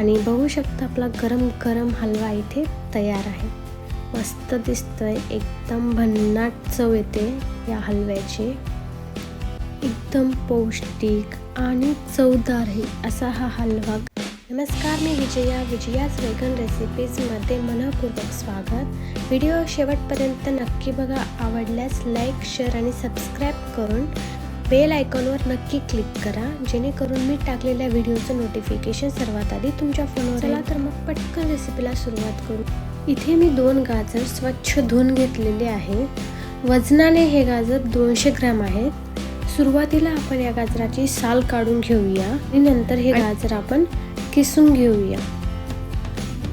आणि बघू शकता आपला गरम गरम हलवा इथे तयार आहे. मस्त दिसतोय. एकदम भन्नाट चव येते या हलव्याची. एकदम पौष्टिक आणि चवदारही असा हा हलवा. नमस्कार मी विजया. विजयाच वेगन रेसिपीजमध्ये मनपूर्वक स्वागत. व्हिडिओ शेवटपर्यंत नक्की बघा. आवडल्यास लाईक शेअर आणि सबस्क्राईब करून बेल आयकॉनवर नक्की क्लिक करा जेणेकरून मी टाकलेल्या व्हिडिओचं नोटिफिकेशन सर्वात आधी तुमच्या फोनवर चला तर मग पटकन रेसिपीला सुरुवात करू. इथे मी दोन गाजर स्वच्छ धुवून घेतलेले आहे. वजनाने हे गाजर दोनशे ग्रॅम आहेत. सुरुवातीला आपण या गाजराची साल काढून घेऊया आणि नंतर हे गाजर आपण किसून घेऊया.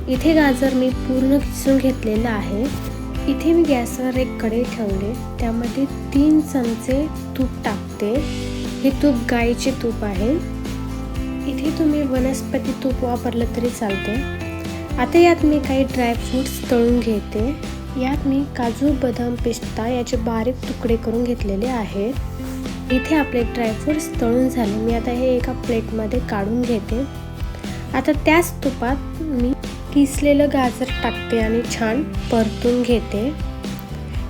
इथे गाजर मी पूर्ण किसून घेतलेलं आहे. इथे मी गॅसवर एक कढई ठेवले. त्यामध्ये तीन चमचे तूप टाकते. हे तूप गाईचे तूप आहे. इथे तुम्ही वनस्पती तूप वापरलं तरी चालते. आता यात मी काही ड्रायफ्रूट्स तळून घेते. यात मी काजू बदाम पिस्ता याचे बारीक तुकडे करून घेतलेले आहेत. इथे आपले ड्रायफ्रूट्स तळून झाले. मी आता हे एका प्लेटमध्ये काढून घेते. आता त्याच तुपात मी किसलेलं गाजर टाकते आणि छान परतून घेते.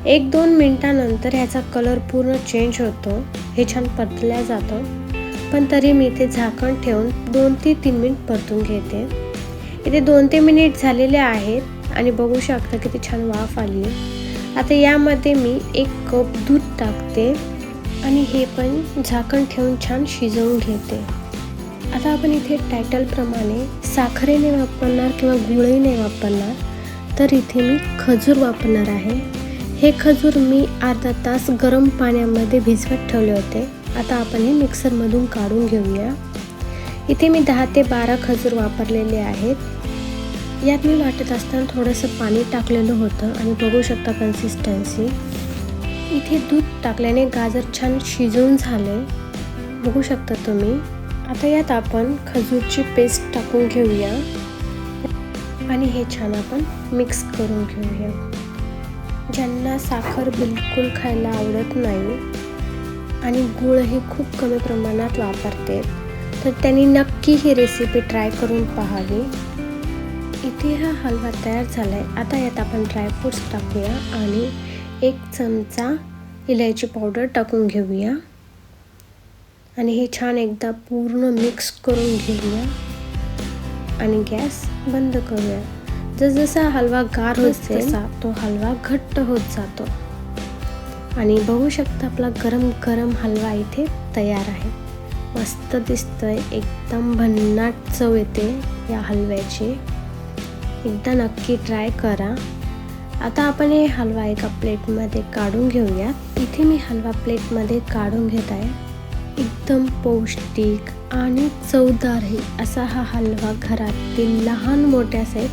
एक दोन मिनटानंतर ह्याचा कलर पूर्ण चेंज होतो. हे छान परतल्या जातं. पण तरी मी ते झाकण ठेवून दोन ते तीन मिनिट परतून घेते. इथे दोन ते मिनिट झालेले आहेत आणि बघू शकता किती छान वाफ आली आता यामध्ये मी एक कप दूध टाकते आणि हे पण झाकण ठेवून छान शिजवून घेते. आता आपण इथे टायटलप्रमाणे साखरेने वापरणार किंवा गुळही वापरणार तर इथे मी खजूर वापरणार आहे. हे खजूर मी अर्धा तास गरम पाण्यामध्ये भिजवत ठेवले होते. आता आपण हे मिक्सरमधून काढून घेऊया. इथे मी दहा ते बारा खजूर वापरलेले आहेत. यात मी वाटत असताना थोडंसं पाणी टाकलेलं होतं आणि बघू शकता कन्सिस्टन्सी इथे दूध टाकल्याने गाजर छान शिजवून झाले. बघू शकता तुम्ही. आता यात आपण खजूरची पेस्ट टाकून घेऊया. आणि हे छान आपण मिक्स करून घेऊया. ज्यांना साखर बिलकुल खायला आवडत नाही आणि गुळही खूप कमी प्रमाणात वापरते तर त्यांनी नक्की ही रेसिपी ट्राय करून पाहावी. इथे हा हलवा तयार झाला आहे आता यात आपण ड्रायफ्रूट्स टाकूया आणि एक चमचा इलायची पावडर टाकून घेऊया. आणि हे छान एकदा पूर्ण मिक्स करून घेऊया. आणि गॅस बंद करूया. जसजसा हलवा गार होत तसा तो हलवा घट्ट होत जातो. आणि बघू शकता आपला गरम गरम हलवा इथे तयार आहे. मस्त दिसतोय एकदम भन्नाट चव येते या हलव्याची. एकदा नक्की ट्राय करा. आता आपण हे हलवा एका प्लेटमध्ये काढून घेऊया इथे मी हलवा प्लेटमध्ये काढून घेत आहे. एकदम पौष्टिक आणि चवदारही असा हा हलवा घरातील लहान मोठ्या सहित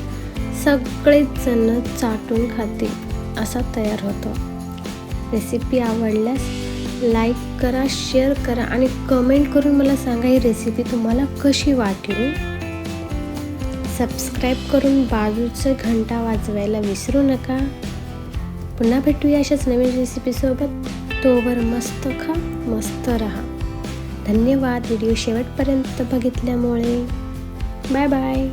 सगळेच जण चाटून खातील असा तयार होतो. रेसिपी आवडल्यास लाईक करा शेअर करा आणि कमेंट करून मला सांगा ही रेसिपी तुम्हाला कशी वाटली. सबस्क्राईब करून बाजूचं घंटा वाजवायला विसरू नका. पुन्हा भेटूया अशाच नवीन रेसिपीसोबत तोवर मस्त खा मस्त राहा. धन्यवाद. व्हिडिओ शेवटपर्यंत बघितल्यामुळे. Bye bye.